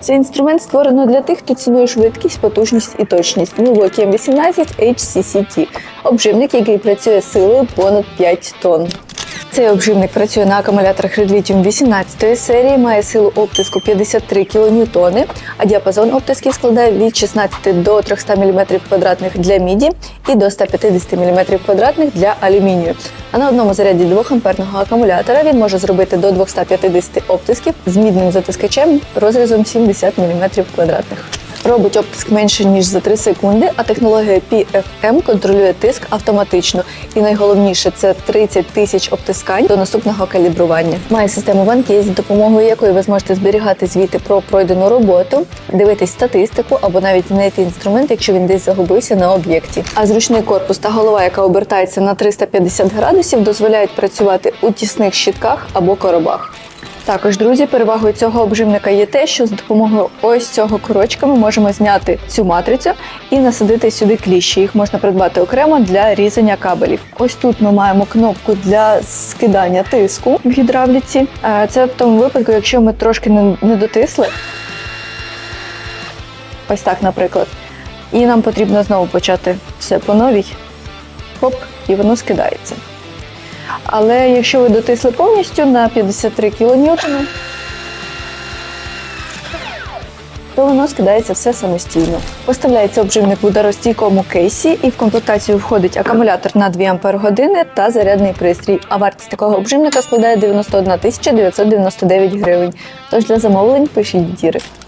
Цей інструмент створено для тих, хто цінує швидкість, потужність і точність. Milwaukee M18 HCCT – обживник, який працює силою понад 5 тонн. Цей обживник працює на акумуляторах Redlitium 18 серії, має силу оптиску 53 кН, а діапазон оптисків складає від 16 до 300 мм квадратних для міді і до 150 мм квадратних для алюмінію. А на одному заряді 2 амперного акумулятора він може зробити до 250 оптисків з мідним затискачем розрізом 70 мм квадратних. Робить оптиск менше ніж за 3 секунди, а технологія PFM контролює тиск автоматично. І найголовніше це 30 тисяч обтискань до наступного калібрування. Має систему OneKey, за допомогою якої ви зможете зберігати звіти про пройдену роботу, дивитись статистику або навіть знайти інструмент, якщо він десь загубився на об'єкті. А зручний корпус та голова, яка обертається на 350 градусів, дозволяють працювати у тісних щитках або коробах. Також, друзі, перевагою цього обживника є те, що з допомогою ось цього корочка ми можемо зняти цю матрицю і насадити сюди кліщі. Їх можна придбати окремо для різання кабелів. Ось тут ми маємо кнопку для скидання тиску в гідравліці. Е, Це в тому випадку, якщо ми трошки не дотисли. Ось так, наприклад. І нам потрібно знову почати все по новій. Хоп, і воно скидається. Але якщо ви дотисли повністю на 53 кН, то воно скидається все самостійно. Поставляється обживник в ударостійкому кейсі, і в комплектацію входить акумулятор на 2 Ах та зарядний пристрій. А вартість такого обживника складає 91 999 гривень. Тож для замовлень пишіть дірект.